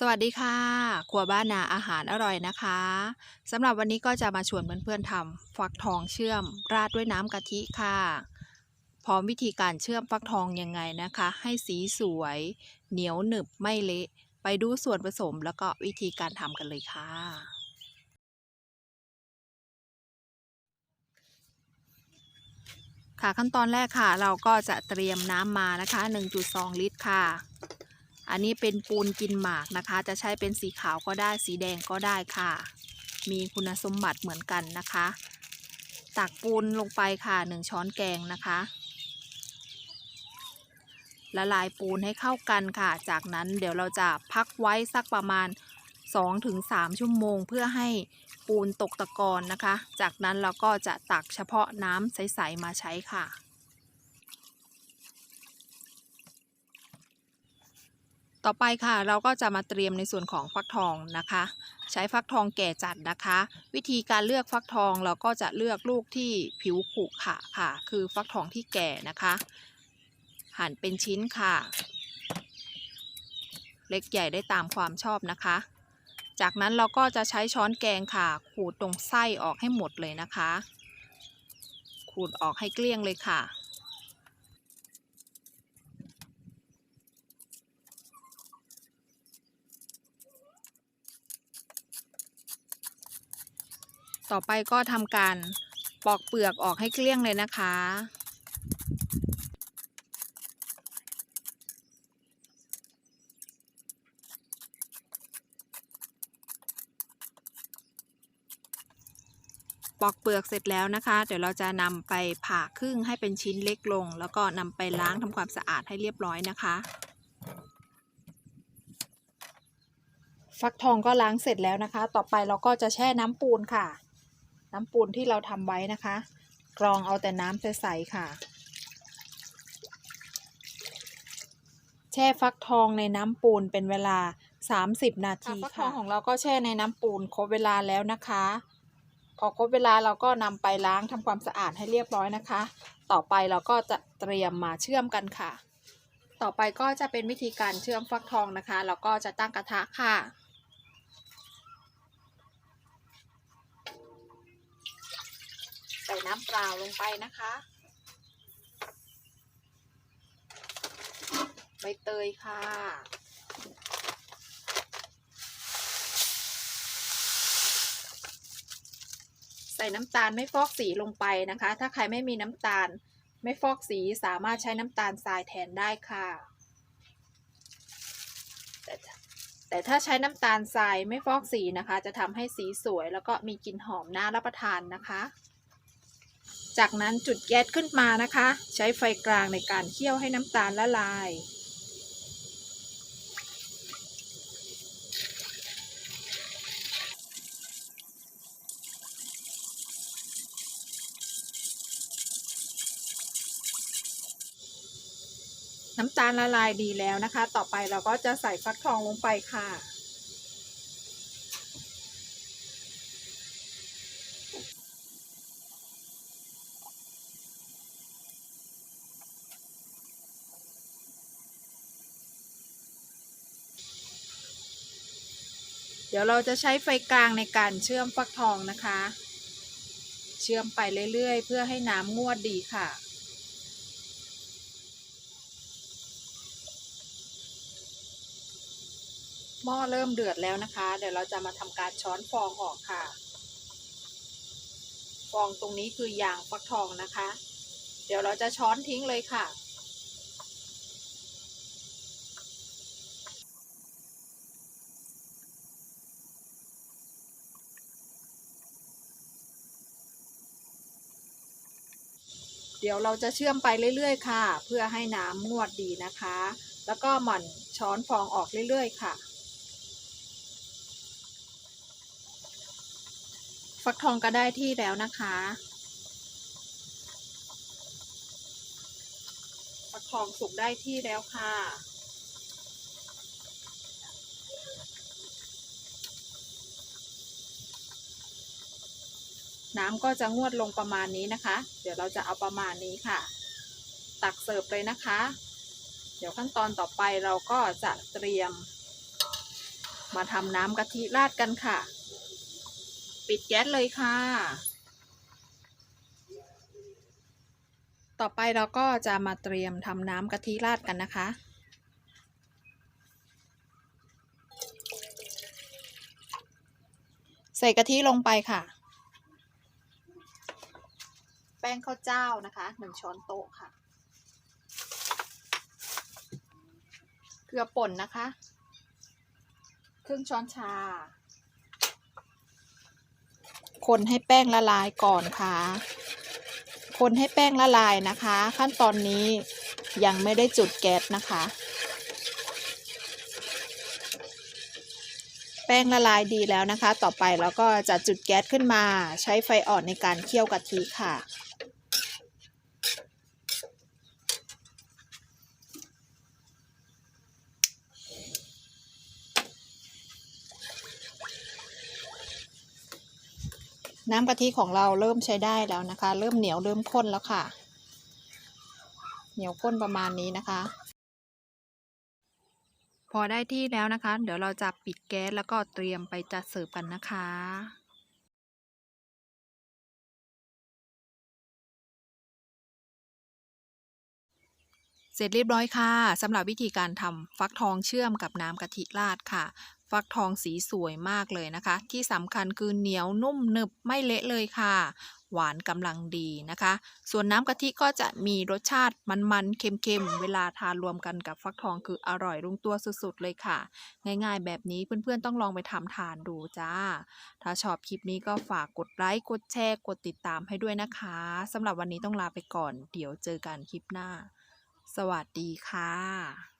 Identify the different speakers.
Speaker 1: สวัสดีค่ะครัวบ้านนาอาหารอร่อยนะคะสำหรับวันนี้ก็จะมาชวนเพื่อนๆทำฟักทองเชื่อม ราดด้วยน้ำกะทิค่ะ พร้อมวิธีการเชื่อมฟักทองยังไงนะคะ ให้สีสวย เหนียวหนึบไม่เละ ไปดูส่วนผสมแล้วก็วิธีการทำกันเลยค่ะ ค่ะขั้นตอนแรกค่ะ เราก็จะเตรียมน้ำมานะคะ 1.2 ลิตรค่ะ อันนี้เป็นปูนกินหมากนะคะ จะใช้เป็นสีขาวก็ได้สีแดงก็ได้ค่ะ มีคุณสมบัติเหมือนกันนะคะ ตักปูนลงไปค่ะ1ช้อนแกงนะคะละลายปูนให้เข้ากันค่ะ จากนั้นเดี๋ยวเราจะพักไว้สักประมาณ 2-3 ชั่วโมง เพื่อให้ปูนตกตะกอนนะคะ จากนั้นเราก็จะตักเฉพาะน้ำใส ๆ มาใช้ค่ะ ต่อไปค่ะเราก็จะมาเตรียมในส่วนของฟักทองนะคะ ใช้ฟักทองแก่จัดนะคะ วิธีการเลือกฟักทองเราก็จะเลือกลูกที่ผิวขุขะค่ะ คือฟักทองที่แก่นะคะ หั่นเป็นชิ้นค่ะ เล็กใหญ่ได้ตามความชอบนะคะ จากนั้นเราก็จะใช้ช้อนแกงค่ะ ขูดตรงไส้ออกให้หมดเลยนะคะ ขูดออกให้เกลี้ยงเลยค่ะ ต่อไปก็ทำการปอกเปลือกออกให้เกลี้ยงเลยนะคะ ปอกเปลือกเสร็จแล้วนะคะ เดี๋ยวเราจะนำไปผ่าครึ่งให้เป็นชิ้นเล็กลง แล้วก็นำไปล้างทำความสะอาดให้เรียบร้อยนะคะ ฟักทองก็ล้างเสร็จแล้วนะคะ ต่อไปเราก็จะแช่น้ำปูนค่ะ น้ำปูนที่เราทำไว้นะคะ กรองเอาแต่น้ำใสๆค่ะ แช่ฟักทองในน้ำปูนเป็นเวลา 30 นาทีค่ะฟักทองของเราก็แช่ในน้ำปูนครบเวลาแล้วนะคะ พอครบเวลาเราก็นำไปล้างทำความสะอาดให้เรียบร้อยนะคะ ต่อไปเราก็จะเตรียมมาเชื่อมกันค่ะ ต่อไปก็จะเป็นวิธีการเชื่อมฟักทองนะคะ เราก็จะตั้งกระทะค่ะ ใส่ น้ำเปล่าลงไปนะคะ ใบเตยค่ะใส่น้ำตาลไม่ฟอกสีลงไปนะคะ ถ้าใครไม่มีน้ำตาลไม่ฟอกสีสามารถใช้น้ำตาลทรายแทนได้ค่ะ แต่แต่ถ้าใช้น้ำตาลทรายไม่ฟอกสีนะคะ จะทำให้สีสวย แล้วก็มีกลิ่นหอมน่ารับประทานนะคะ จากนั้นจุดแก๊สขึ้นมานะคะ ใช้ไฟกลางในการเคี่ยวให้น้ำตาลละลาย น้ำตาลละลายดีแล้วนะคะ ต่อไปเราก็จะใส่ฟักทองลงไปค่ะ ดี๋ยวเราจะใช้ไฟกลางในการเชื่อมฟักทองนะคะ เชื่อมไปเรื่อยๆ เพื่อให้น้ำงวดดีค่ะหม้อเริ่มเดือดแล้วนะคะ เดี๋ยวเราจะมาทำการช้อนฟองออกค่ะ ฟองตรงนี้คือยางฟักทองนะคะ เดี๋ยวเราจะช้อนทิ้งเลยค่ะ ดี๋ยวเราจะเชื่อมไปเรื่อยๆ ค่ะ เพื่อให้น้ำงวดดีนะคะ แล้วก็หมั่นช้อนฟองออกเรื่อยๆ ค่ะ ฟักทองก็ได้ที่แล้วนะคะ ฟักทองสุกได้ที่แล้วค่ะ น้ำก็จะงวดลงประมาณนี้นะคะ เดี๋ยวเราจะเอาประมาณนี้ค่ะ ตักเสิร์ฟเลยนะคะ เดี๋ยวขั้นตอนต่อไปเราก็จะเตรียม มาทำน้ำกะทิราดกันค่ะ ปิดแก๊สเลยค่ะ ต่อไปเราก็จะมาเตรียมทำน้ำกะทิราดกันนะคะใส่กะทิลงไปค่ะ ป้งข้าวเจ้านะคะหนึ่งช้อนโต๊ะค่ะ เกลือป่นนะคะ ครึ่งช้อนชา คนให้แป้งละลายก่อนค่ะ คนให้แป้งละลายนะคะ ขั้นตอนนี้ยังไม่ได้จุดแก๊สนะคะ แป้งละลายดีแล้วนะคะ ต่อไปเราก็จะจุดแก๊สขึ้นมา ใช้ไฟอ่อนในการเคี่ยวกะทิค่ะ น้ำกะทิของเราเริ่มใช้ได้แล้วนะคะ เริ่มเหนียวเริ่มข้นแล้วค่ะ เหนียวข้นประมาณนี้นะคะ พอได้ที่แล้วนะคะ เดี๋ยวเราจะปิดแก๊สแล้วก็เตรียมไปจัดเสิร์ฟกันนะคะเสร็จเรียบร้อยค่ะสำหรับวิธีการทำฟักทองเชื่อมกับน้ำกะทิราดค่ะ ฟักทองสีสวยมากเลยนะคะ ที่สำคัญคือเหนียวนุ่มหนึบไม่เละเลยค่ะ หวานกำลังดีนะคะ ส่วนน้ำกะทิก็จะมีรสชาติมันๆ เค็มๆ เวลาทานรวมกันกับฟักทองคืออร่อยลงตัวสุดๆ เลยค่ะ ง่ายๆ แบบนี้เพื่อนๆ ต้องลองไปทำทานดูจ้า ถ้าชอบคลิปนี้ก็ฝากกดไลค์ กดแชร์ กดติดตามให้ด้วยนะคะสำหรับวันนี้ต้องลาไปก่อน เดี๋ยวเจอกันคลิปหน้า สวัสดีค่ะ